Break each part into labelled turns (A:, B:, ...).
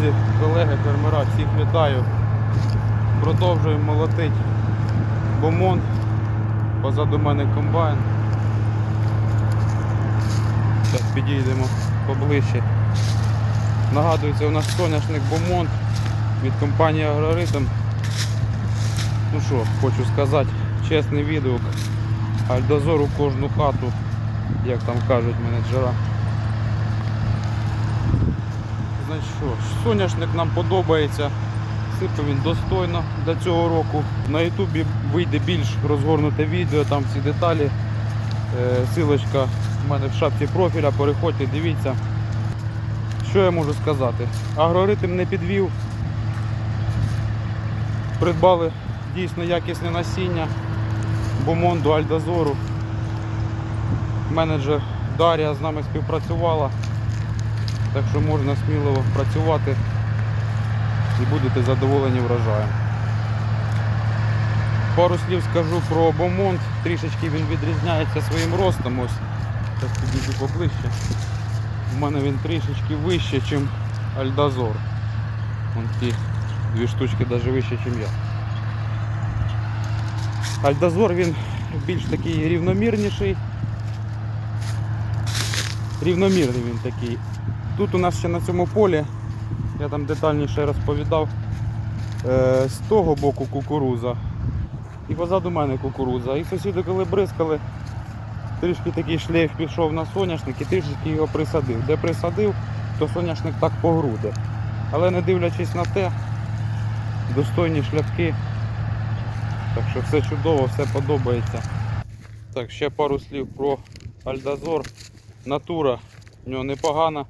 A: Друзі, колеги, фермера, всіх вітаю. Продовжуємо молотити бомон. Позаду мене комбайн. Зараз підійдемо поближче. Нагадується, у нас соняшник бомон від компанії Агроритм. Ну що, хочу сказати, чесний відгук. Альдозор у кожну хату, як там кажуть менеджера. Значить що, соняшник нам подобається. Сипе він достойно для цього року. На ютубі вийде більш розгорнуте відео, там всі деталі. Е, Силочка в мене в шапці профіля, переходьте, дивіться. Що я можу сказати? Агроритм не підвів. Придбали дійсно якісне насіння. Бомон до Альдозору. Менеджер Дар'я з нами співпрацювала. Так що можна сміливо працювати і будете задоволені врожаєм. Пару слів скажу про Бомонт. Трішечки він відрізняється своїм ростом. Ось так підійду поближче. У мене він трішечки вище, ніж Альдазор. Вон ті дві штучки навіть вище, ніж я. Альдазор він більш такий рівномірніший. Рівномірний він такий. Тут у нас ще на цьому полі, я там детальніше розповідав, е, з того боку кукуруза. І позаду мене кукуруза. І сусіди, коли бризкали, трішки такий шлейф пішов на соняшник і трішки його присадив. Де присадив, то соняшник так по груди. Але не дивлячись на те, достойні шляхи. Так що все чудово, все подобається. Так, ще пару слів про Альдазор. Натура в нього непогана.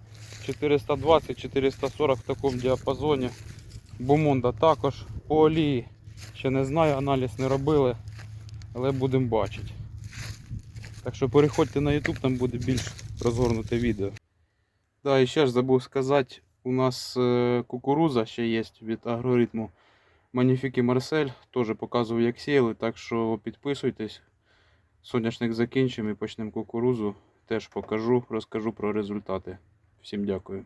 A: 420-440 в такому діапазоні. Бумонда також по олії. Ще не знаю, аналіз не робили, але будемо бачити. Так що переходьте на YouTube, там буде більш розгорнуте відео. Да, і ще ж забув сказати, у нас е, кукуруза ще є від агроритму Маніфіки Марсель. Теж показував, як сіяли, так що підписуйтесь. Соняшник закінчимо і почнемо кукурузу. Теж покажу, розкажу про результати. Всім дякую.